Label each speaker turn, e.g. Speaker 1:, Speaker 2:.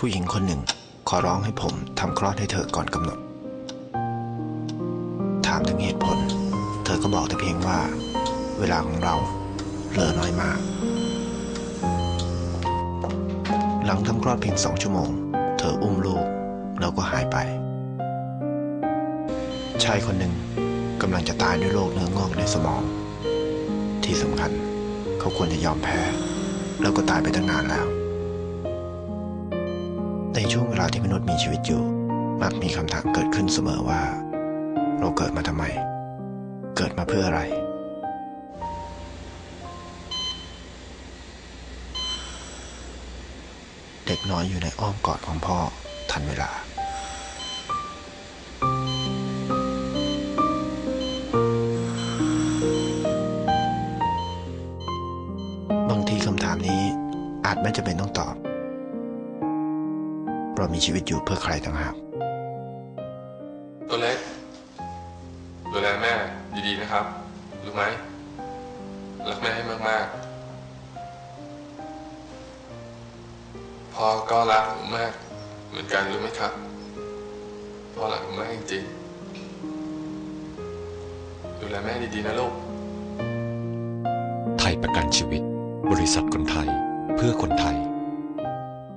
Speaker 1: ผู้หญิงคนหนึ่งขอร้องให้ผมทำคลอดให้เธอก่อนกำหนด ถามถึงเหตุผล เธอก็บอกแต่เพียงว่า เวลาของเราเหลือน้อยมาก หลังทำคลอดเพียงสองชั่วโมง เธออุ้มลูกแล้วก็หายไป ชายคนหนึ่งกำลังจะตายด้วยโรคเนื้องอกในสมอง ที่สำคัญ เขาควรจะยอมแพ้ แล้วก็ตายไปตั้งนานแล้ว ในช่วงเวลาที่มนุษย์มีชีวิตอยู่ มักมีคำถามเกิดขึ้นเสมอว่า เราเกิดมาทำไม เกิดมาเพื่ออะไร เด็กน้อยอยู่ในอ้อมกอดของพ่อทันเวลา บางทีคำถามนี้อาจไม่จำเป็นต้องตอบ เรามีชีวิตอยู่เพื่อใครต่างหาก
Speaker 2: ตัวเล็กดูแลแม่ดีๆนะครับ รู้ไหม รักแม่ให้มากๆ พ่อก็รักหนูมาก เหมือนกันรู้ไหมครับ พ่อรักหนูมากจริงๆ ดูแลแม่ดีๆนะลูก
Speaker 3: ไทยประกันชีวิต บริษัทคนไทย เพื่อคนไทย